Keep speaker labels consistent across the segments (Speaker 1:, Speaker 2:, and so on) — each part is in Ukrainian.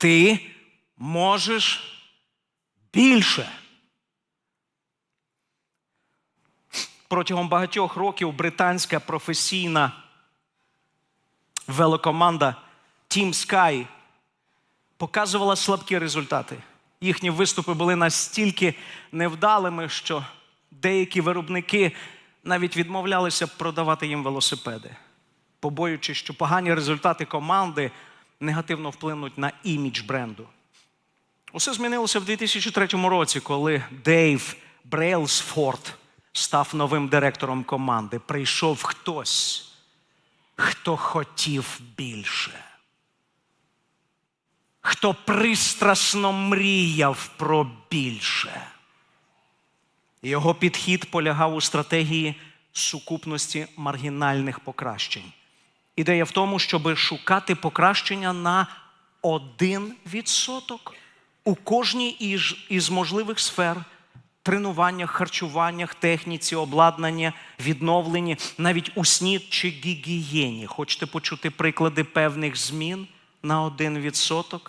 Speaker 1: Ти можеш більше. Протягом багатьох років британська професійна велокоманда Team Sky показувала слабкі результати. Їхні виступи були настільки невдалими, що деякі виробники навіть відмовлялися продавати їм велосипеди, побоюючись, що погані результати команди негативно вплинуть на імідж бренду. Усе змінилося в 2003 році, коли Дейв Брейлсфорд став новим директором команди. Прийшов хтось, хто хотів більше, хто пристрасно мріяв про більше. Його підхід полягав у стратегії сукупності маргінальних покращень. Ідея в тому, щоб шукати покращення на 1% у кожній із, можливих сфер тренуваннях, харчуваннях, техніці, обладнанні, відновленні, навіть у сні чи гігієні. Хочете почути приклади певних змін на 1%?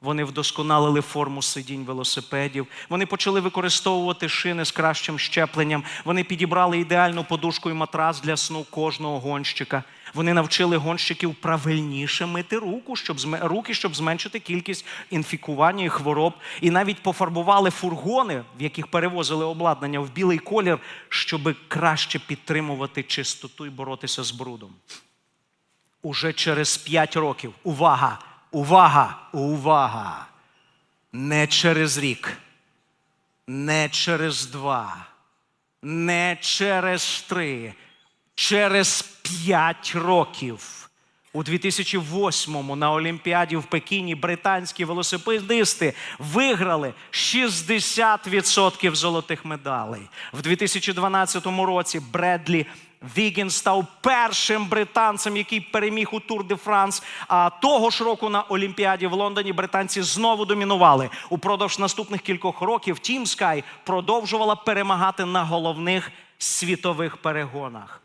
Speaker 1: Вони вдосконалили форму сидінь велосипедів. Вони почали використовувати шини з кращим щепленням. Вони підібрали ідеальну подушку і матрас для сну кожного гонщика. Вони навчили гонщиків правильніше мити руку, щоб руки, щоб зменшити кількість інфікування і хвороб. І навіть пофарбували фургони, в яких перевозили обладнання в білий колір, щоб краще підтримувати чистоту і боротися з брудом. Уже через 5 років. Увага! Увага! Увага! Не через рік, не через два, не через три, через п'ять років. У 2008-му на Олімпіаді в Пекіні британські велосипедисти виграли 60% золотих медалей. В 2012 році Бредлі Вігін став першим британцем, який переміг у Тур де Франс. А того ж року на Олімпіаді в Лондоні британці знову домінували. Упродовж наступних кількох років Team Sky продовжувала перемагати на головних світових перегонах.